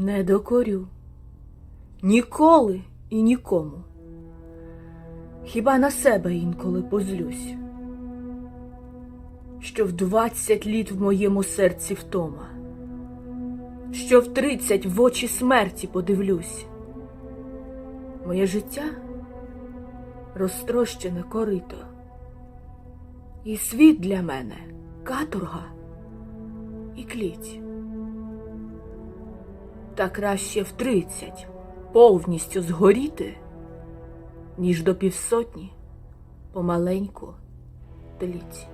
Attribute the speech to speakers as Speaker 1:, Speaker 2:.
Speaker 1: Не докорю. Ніколи і нікому. Хіба на себе інколи позлюсь, що в двадцять літ в моєму серці втома, що в тридцять в очі смерті подивлюсь. Моє життя розтрощене корито, і світ для мене каторга і кліть. Та краще в тридцять повністю згоріти, ніж до півсотні помаленьку тліть.